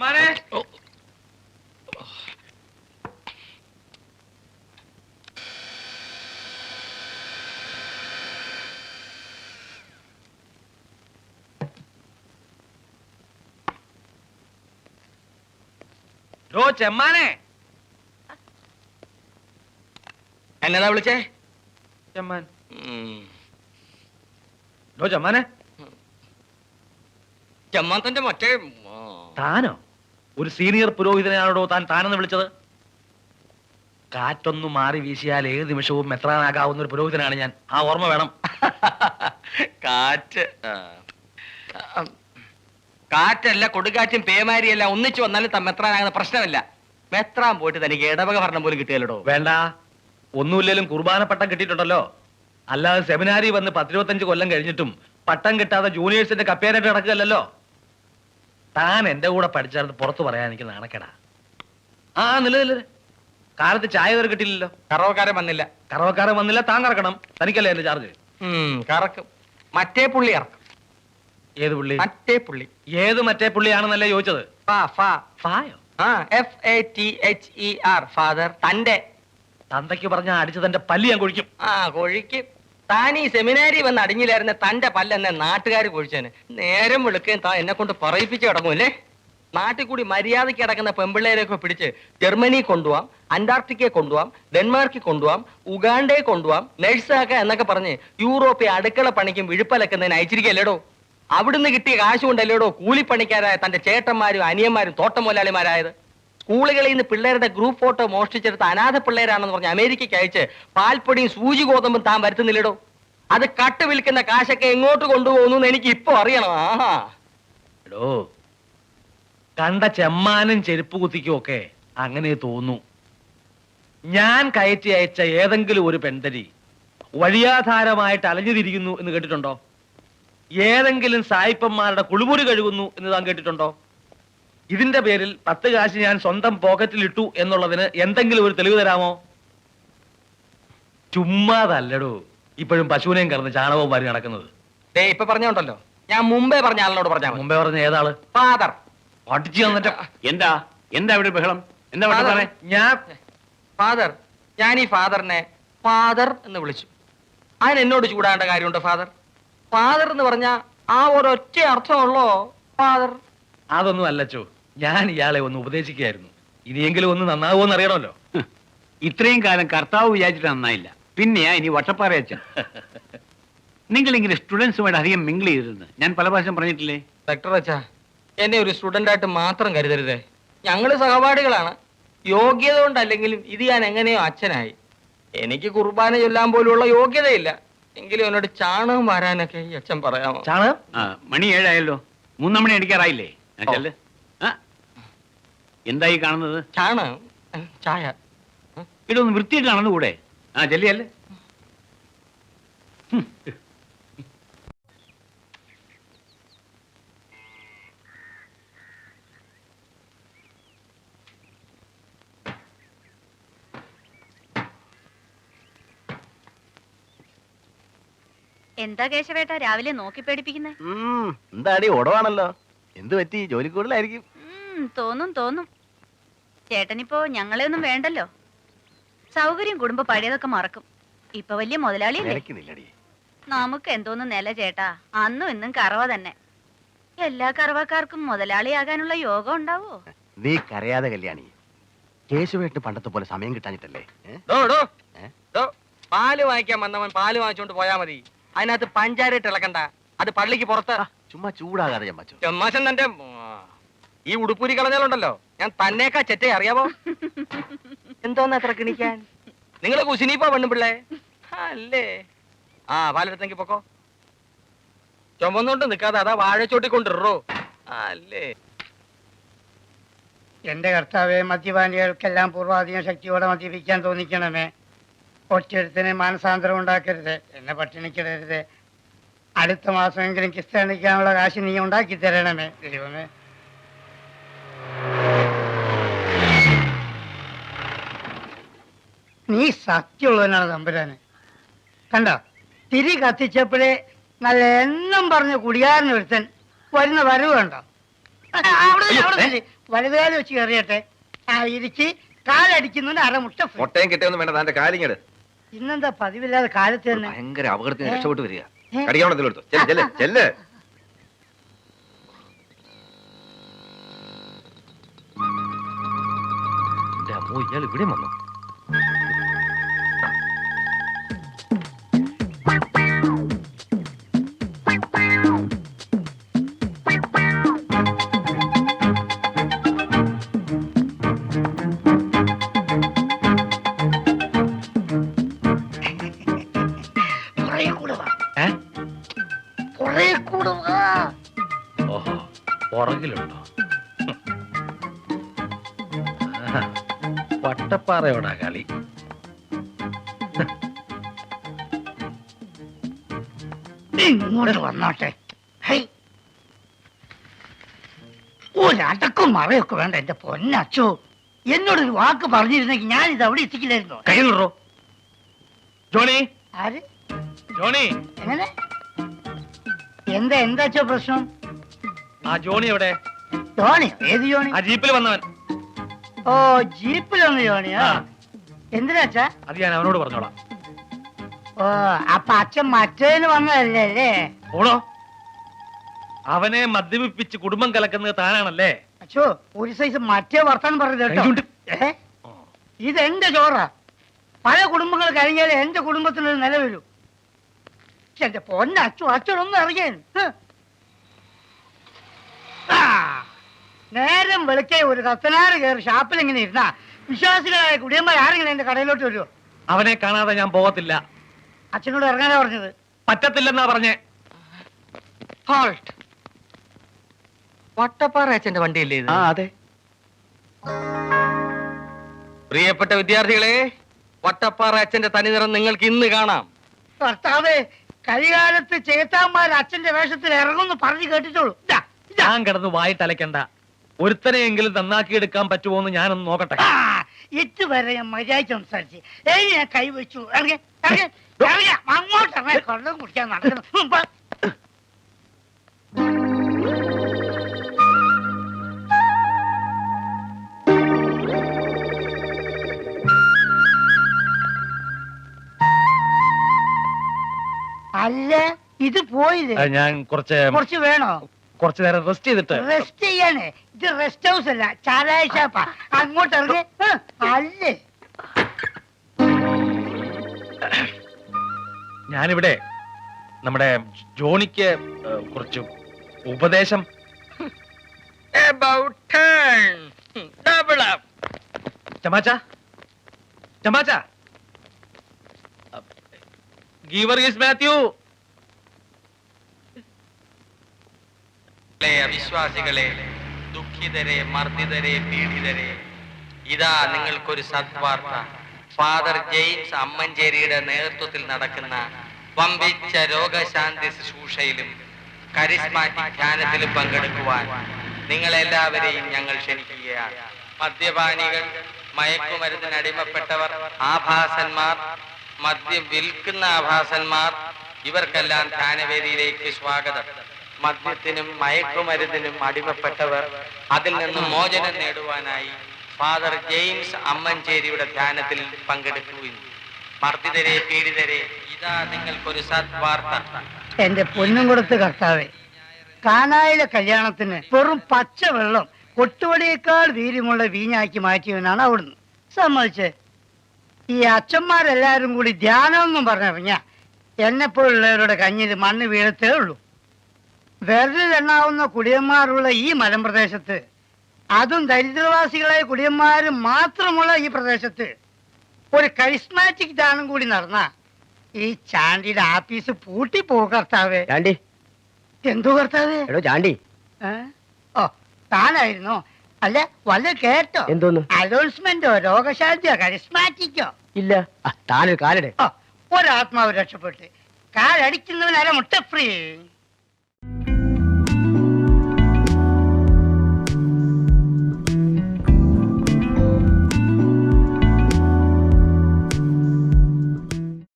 അമ്മാനെ ഡോ ചെമ്മാനെ. എന്നതാ വിളിച്ചേ? ചെമ്മാൻ. ഡോ ചെമ്മാനെ. ചെമ്മാത്തന്റെ മറ്റേ ആ. താനോ? ഒരു സീനിയർ പുരോഹിതനെയാണോ താൻ താനെന്ന് വിളിച്ചത്? കാറ്റൊന്നു മാറി വീശിയാൽ ഏത് നിമിഷവും മെത്രാനാകാവുന്ന ഒരു പുരോഹിതനാണ് ഞാൻ. ആ ഓർമ്മ വേണം. കാറ്റ്. കാറ്റല്ല കൊടുകാറ്റും പേമാരിയല്ല ഒന്നിച്ചു വന്നാലും താൻ മെത്രാനാകുന്ന പ്രശ്നമില്ല. മെത്രാൻ പോയിട്ട് തനിക്ക് ഇടവക ഭരണം പോലും കിട്ടിയല്ലോ വേണ്ട. ഒന്നുമില്ലേലും കുർബാന പട്ടം കിട്ടിയിട്ടുണ്ടല്ലോ. അല്ലാതെ സെമിനാരി വന്ന് പത്തിരുപത്തഞ്ച് കൊല്ലം കഴിഞ്ഞിട്ടും പട്ടം കിട്ടാതെ ജൂനിയേഴ്സിന്റെ കപ്പേരായിട്ട് നടക്കുകയല്ലോ താൻ എന്റെ കൂടെ പഠിച്ചാർന്ന് പുറത്തു പറയാൻ എനിക്ക് നാണക്കേടാ. ആ നില നില കാലത്ത് ചായ വരെ കിട്ടില്ലല്ലോ കറവക്കാരൻ വന്നില്ല. കറവക്കാരൻ വന്നില്ല താൻ കറക്കണം. തനിക്കല്ലേ എന്റെ ചാർജ് കറക്കും. മറ്റേ പുള്ളി ഇറക്കും. ഏത് പുള്ളി? മറ്റേ പുള്ളി. ഏത് മറ്റേ പുള്ളിയാണെന്നല്ലേ ചോദിച്ചത്? ഫാദർ തന്റെ തന്തയ്ക്ക് പറഞ്ഞ അടിച്ച് തന്റെ പല്ലി ഞാൻ കൊഴിക്കും. ആ കൊഴിക്ക്. താൻ ഈ സെമിനാരി വന്ന് അടിഞ്ഞില്ലായിരുന്ന തന്റെ പല്ലെന്നെ നാട്ടുകാർ കൊഴിച്ചേന് നേരം വെളുക്കുകയും താൻ എന്നെ കൊണ്ട് പറയിപ്പിച്ച് കിടങ്ങൂല്ലേ നാട്ടിൽ കൂടി മര്യാദയ്ക്ക് കിടക്കുന്ന പെമ്പിള്ളേരെയൊക്കെ പിടിച്ച് ജർമ്മനി കൊണ്ടുപോവാം അന്റാർട്ടിക്കയെ കൊണ്ടുപോവാം ഡെൻമാർക്കിൽ കൊണ്ടുപോവാം ഉഗാണ്ടയെ കൊണ്ടുപോവാം നഴ്സാക്ക എന്നൊക്കെ പറഞ്ഞ് യൂറോപ്പിൽ അടുക്കള പണിക്കും വിഴുപ്പലക്കുന്നതിന് അയച്ചിരിക്കല്ലേടോ അവിടുന്ന് കിട്ടിയ കാശ് കൊണ്ടല്ലേടോ കൂലിപ്പണിക്കാരായ തന്റെ ചേട്ടന്മാരും അനിയന്മാരും തോട്ടം മുതലാളിമാരായത്? സ്കൂളുകളിൽ നിന്ന് പിള്ളേരുടെ ഗ്രൂപ്പ് ഫോട്ടോ മോഷ്ടിച്ചെടുത്ത അനാഥ പിള്ളേരാണെന്ന് പറഞ്ഞ് അമേരിക്കയ്ക്ക് അയച്ച് പാൽപ്പൊടിയും സൂചി ഗോതമ്പും താൻ വരുത്തുന്നില്ലടോ? അത് കട്ട് വിൽക്കുന്ന കാശൊക്കെ എങ്ങോട്ട് കൊണ്ടുപോകുന്നു എന്ന് എനിക്ക് ഇപ്പൊ അറിയണം. ആഹാ. എടോ കണ്ട ചെമ്മാനും ചെരുപ്പ് കുത്തിക്കും ഒക്കെ അങ്ങനെ തോന്നു. ഞാൻ കയറ്റി അയച്ച ഏതെങ്കിലും ഒരു പെൺതരി വഴിയാധാരമായിട്ട് അലഞ്ഞുതിരിക്കുന്നു എന്ന് കേട്ടിട്ടുണ്ടോ? ഏതെങ്കിലും സായിപ്പന്മാരുടെ കുളിമുറി കഴുകുന്നു എന്ന് താൻ കേട്ടിട്ടുണ്ടോ? ഇതിന്റെ പേരിൽ പത്ത് കാശ് ഞാൻ സ്വന്തം പോക്കറ്റിൽ ഇട്ടു എന്നുള്ളതിന് എന്തെങ്കിലും ഒരു തെളിവ് തരാമോ? ചുമ്മാതല്ലടോ. ഇപ്പോഴും പശുവിനെയും കറന്ന് ചാണകവും വാരി നടക്കുന്നത്. ദേ ഇപ്പൊ പറഞ്ഞോണ്ടല്ലോ. ഞാൻ മുമ്പേ പറഞ്ഞ ആളിനോട് പറഞ്ഞ മുമ്പേ പറഞ്ഞ ഏതാൾ? ഫാദർ പഠിച്ചു തന്നിട്ട് എന്താ? എന്താ ഇവിടെ ബഹളം? എന്താ പറഞ്ഞേ ഞാൻ ഫാദർ ഞാൻ ഈ ഫാദറിനെ ഫാദർ എന്ന് വിളിച്ചു. അതിന് എന്നോട് ചൂടാണ്ട കാര്യമുണ്ട് ഫാദർ ഫാദർ എന്ന് പറഞ്ഞ ആ ഒരൊറ്റ അർത്ഥമുള്ളോ ഫാദർ അതൊന്നും അല്ലച്ചോ ഞാൻ ഇയാളെ ഒന്ന് ഉപദേശിക്കുകയായിരുന്നു. ഇനിയെങ്കിലും ഒന്ന് നന്നാവുമെന്ന് അറിയണമല്ലോ. ഇത്രയും കാലം കർത്താവ് വിചാരിച്ചിട്ട് നന്നായില്ല. പിന്നെയാ ഇനി വട്ടപ്പാറ അച്ഛൻ. നിങ്ങൾ ഇങ്ങനെ സ്റ്റുഡൻസുമായിട്ട് അധികം മിങ്കിൾ ചെയ്തിരുന്നു ഞാൻ പല പ്രാവശ്യം പറഞ്ഞിട്ടില്ലേ? ഡോക്ടർ അച്ഛാ എന്നെ ഒരു സ്റ്റുഡന്റ് ആയിട്ട് മാത്രം കരുതരുതേ. ഞങ്ങൾ സഹപാഠികളാണ്. യോഗ്യത കൊണ്ടല്ലെങ്കിലും ഇത് ഞാൻ എങ്ങനെയോ അച്ഛനായി. എനിക്ക് കുർബാന ചൊല്ലാൻ പോലുള്ള യോഗ്യതയില്ല. എങ്കിലും എന്നോട് ചാണകം വരാനൊക്കെ ഈ അച്ഛൻ പറയാമോ? ചാണകം? ആ മണി ഏഴായല്ലോ. മൂന്നാം മണി അടിക്കാറായില്ലേ. ചെല്ല്. എന്തായി കാണുന്നത്? ചാണകം. ചായ. ഇതൊന്ന് വൃത്തിയിട്ടാണെന്ന് കൂടെ. ആ ചെല്ലിയല്ലേ എന്താ കേശവേട്ട രാവിലെ നോക്കി പേടിപ്പിക്കുന്നേ? എന്താടി ഓടവാണല്ലോ എന്ത് പറ്റി? ജോലി കൂടുതലായിരിക്കും തോന്നും തോന്നും. ചേട്ടനിപ്പോ ഞങ്ങളെ ഒന്നും വേണ്ടല്ലോ. സൗകര്യം കുടുംബ പഴയതൊക്കെ മറക്കും. ഇപ്പൊ വലിയ മുതലാളിയല്ലേ? നമുക്ക് എന്തോന്ന് നില ചേട്ടാ. അന്നും ഇന്നും കറവ തന്നെ. എല്ലാ കറവക്കാർക്കും മുതലാളിയാകാനുള്ള യോഗം ഉണ്ടാവോ? നീ കരയാതെ കല്യാണി. കേശുവേട്ട് പണ്ടത്തെ പോലെ സമയം കിട്ടാഞ്ഞിട്ടല്ലേ? ഏ? ഡോ, ഡോ. ഏ? ഡോ, പാൽ വാങ്ങിക്കാൻ വന്നവൻ പാൽ വാങ്ങിച്ചോണ്ട് പോയാ മതി. അതിനകത്ത് പഞ്ചാരയിട്ട് ഇളക്കണ്ട. അത് പള്ളിക്ക് പുറത്ത്. ചുമ്മാ ചൂടാകാതെ ചമ്മച്ചു ചെമ്മാശൻ തന്റെ ആ, ഈ ഉടുപ്പൂരി കളഞ്ഞാലുണ്ടല്ലോ. ഞാൻ തന്നേക്കാ ചെറ്റേ അറിയാവോ? എന്തോന്ന് അത്ര കിണിക്കാൻ? നിങ്ങൾ കുശിനിപ്പോ പെണ്ണുപിള്ളേ അല്ലേ? ആ പാലെടുത്തെങ്കി പൊക്കോ. ചുമന്നോണ്ട് നിക്കാതെ അതാ വാഴച്ചോട്ടി കൊണ്ടിറോ അല്ലേ? എന്റെ കർത്താവെ മദ്യപാനികൾക്കെല്ലാം പൂർവാധീന ശക്തിയോടെ മദ്യപിക്കാൻ തോന്നിക്കണമേ. ഒറ്റൊരുത്തിന് മാനസാന്തരം ഉണ്ടാക്കരുത് എന്നെ പട്ടിണിക്കിടരുത്. അടുത്ത മാസമെങ്കിലും കിസ്തണിക്കാനുള്ള കാശ് നീ ഉണ്ടാക്കി തരണമേ ദൈവമേ. നീ സത്യമുള്ളവനാണ് തമ്പുരാന്. കണ്ടോ? തിരി കത്തിച്ചപ്പോഴേ നല്ല എണ്ണം പറഞ്ഞ കുടിയാരൻ ഒരുത്തൻ വരുന്ന വരവ് കണ്ടോ? വലുതുകാലം വെച്ച് കയറിയട്ടെ. ആ ഇരിച്ച് കാലടിക്കുന്നതിന് അരമുട്ട മുട്ടയും കിട്ടിയൊന്നും വേണ്ട താന്റെ കാലിങ്ങട് ഇന്നെന്താ പതിവില്ലാതെ കാലത്ത് തന്നെ? ഭയങ്കര അപകടത്തിന്? രക്ഷപ്പെട്ട് വരിക. ചെല്ല് ചെല്ല് ഇയാൾ ഇവിടെ വന്നു. പുറകിലുണ്ടോ പട്ടപ്പാറയോടാ വട്ടപ്പാറയോടാ കളി. ഇങ്ങോട്ട് വന്നോട്ടെ. ഒരടക്കും മറയൊക്കെ വേണ്ട എന്റെ പൊന്നച്ചു എന്നോടൊരു വാക്ക് പറഞ്ഞിരുന്നെങ്കിൽ ഞാൻ ഇത് അവിടെ എത്തിക്കില്ലായിരുന്നു? കയ്യിലുറോ ജോണി? ആര്? ജോണി? എങ്ങനെ? എന്താ എന്താച്ചോ പ്രശ്നം? ആ ജോണി എവിടെ? ജോണി ഏത് ജോണി? ആ ജീപ്പിൽ വന്നവൻ. ഓ ജീപ്പിൽ വന്ന ജോണിയാ? ആ. എന്തിനാച്ചാ അത് ഞാൻ അവനോട് പറഞ്ഞോളാം. ഓ അപ്പൊ അച്ഛൻ മറ്റേന് വന്നതല്ലേ? അല്ലേ? ഓണോ അവനെ മദ്യപിപ്പിച്ച് കുടുംബം കലക്കുന്നത് താനാണല്ലേ? അച്ഛോ ഒരു സൈസ് മറ്റേ വർത്താനം പറഞ്ഞത് കേട്ടോ. കൈകൊണ്ട്. ഏ? ഇതെന്റെ ചോറാ. പല കുടുംബങ്ങൾ കഴിഞ്ഞാലേ എന്റെ നില വരൂ ശ്ശെ, എന്റെ പൊന്ന അച്ചു അച്ഛനൊന്നും അറിയാൻ. നേരം വെളുക്കെ ഒരു കത്തനാറ് കയറി ഷാപ്പിൽ ഇങ്ങനെ ഇരുന്നാ വിശ്വാസികളായ കുടിയന്മാർ ആരെങ്കിലും എന്റെ കടയിലോട്ട് വരുമോ അവനെ കാണാതെ ഞാൻ പോകത്തില്ല. അച്ഛനോട് ഇറങ്ങാനാ പറഞ്ഞത്? പറ്റത്തില്ലെന്നാ പറഞ്ഞേ. ഹോൾട്ട് വട്ടപ്പാറ അച്ഛന്റെ വണ്ടിയല്ലേ ഇത്? ആ അതെ. പ്രിയപ്പെട്ട വിദ്യാർത്ഥികളെ വട്ടപ്പാറ അച്ഛന്റെ തനിനിറം നിങ്ങൾക്ക് ഇന്ന് കാണാം. ഭർത്താവേ കരികാലത്ത് ചേത്താന്മാർ അച്ഛന്റെ വേഷത്തിൽ ഇറങ്ങുന്നു പറഞ്ഞു കേട്ടിട്ടുള്ളൂ. ഇതാ. ഞാൻ കിടന്ന് വായി അലക്കണ്ട ഒരുത്തനെയെങ്കിലും നന്നാക്കി എടുക്കാൻ പറ്റുമോ എന്ന് ഞാനൊന്ന് നോക്കട്ടെ. ഇതുവരെ ഞാൻ മര്യാദ സംസാരിച്ച്. ഏയ് ഞാൻ കൈവച്ചു ഇറങ്ങി ഇറങ്ങി ഇറങ്ങി. അങ്ങോട്ട് ഇറങ്ങി. കൊള്ളം കുടിക്കാൻ നടക്കുന്നു. ഉം, പോ. അല്ല ഇത് പോയില്ലേ? അത് ഞാൻ കുറച്ച് കുറച്ച് വേണോ? കുറച്ച് നേരം റെസ്റ്റ് ചെയ്തിട്ട്. റെസ്റ്റ് ചെയ്യാനേ ഇത് റെസ്റ്റ് ഹൗസ് അല്ല. ചാരായ ഷാപ്പാ അങ്ങോട്ട് ഇറങ്ങി. അല്ലേ? ഞാനിവിടെ നമ്മുടെ ജോണിക്ക് കുറച്ച് ഉപദേശം. ചമാച്ച ചമാച്ച ഗീവർഗീസ് മാത്യു. അവിശ്വാസികളെ ദുഃഖിതരെ മർദ്ദിതരെ പീഡിതരെ ഇതാ നിങ്ങൾക്കൊരു സദ്വാർത്ത. ഫാദർ ജെയിംസ് അമ്മഞ്ചേരിയുടെ നേതൃത്വത്തിൽ നടക്കുന്ന വമ്പിച്ച രോഗശാന്തി ശുശ്രൂഷയിലും കരിസ്മാറ്റിക് ധ്യാനത്തിലും പങ്കെടുക്കുവാൻ നിങ്ങളെല്ലാവരെയും ഞങ്ങൾ ക്ഷണിക്കുകയാണ്. മദ്യപാനികൾ മയക്കുമരുന്നിന് അടിമപ്പെട്ടവർ ആഭാസന്മാർ മദ്യം വിൽക്കുന്ന ആഭാസന്മാർ ഇവർക്കെല്ലാം ധ്യാനവേദിയിലേക്ക് സ്വാഗതം. മദ്യത്തിനും മയക്കുമരുന്നിനും അടിമപ്പെട്ടവർ അതിൽ നിന്ന് മോചനം നേടുവാനായി ഫാദർ ജെയിംസ് അമ്മഞ്ചേരിയുടെ ധ്യാനത്തിൽ പങ്കെടുക്കുകയും. മർദ്ദിതരെ പീഡിതരെ ഇതാ നിങ്ങൾക്കൊരു സദ്വാർത്ത. എന്റെ പൊന്നും കൊടുത്ത് കർത്താവേ കാനായിലെ കല്യാണത്തിന് വെറും പച്ച വെള്ളം കൊട്ടുവടിയേക്കാൾ വീര്യമുള്ള വീഞ്ഞാക്കി മാറ്റിയവനാണ് അവിടുന്ന്. സമ്മതിച്ച്. ഈ അച്ഛന്മാരെല്ലാരും കൂടി ധ്യാനം എന്നും പറഞ്ഞിറങ്ങിയ എന്നെപ്പോലുള്ളവരുടെ കഞ്ഞിൽ മണ്ണ് വീഴത്തേ ഉള്ളൂ. വിരലിലെണ്ണാവുന്ന കുടിയന്മാരുള്ള ഈ മലമ്പ്രദേശത്ത് അതും ദരിദ്രവാസികളായ കുടിയന്മാർ മാത്രമുള്ള ഈ പ്രദേശത്ത് ഒരു കരിസ്മാറ്റിക് ദാനം കൂടി നടന്ന ഈ ചാണ്ടിയുടെ ആഫീസ് പൂട്ടി പോ കർത്താവേ. ചാണ്ടി. എന്തോ കർത്താവേ? എടോ ചാണ്ടി. ഏ? ഓ താനായിരുന്നോ? അല്ല വല്ല കേട്ടോ? എന്തോന്ന്? അനൗൺസ്മെന്റോ രോഗശാന്തിയോ കരിസ്മാറ്റിക്കോ? ഇല്ല. താനൊരു കാലിടെ. ഓ ഒരാത്മാവ് രക്ഷപ്പെട്ട് കാലടിക്കുന്നവനാരെ മുട്ട ഫ്രീ.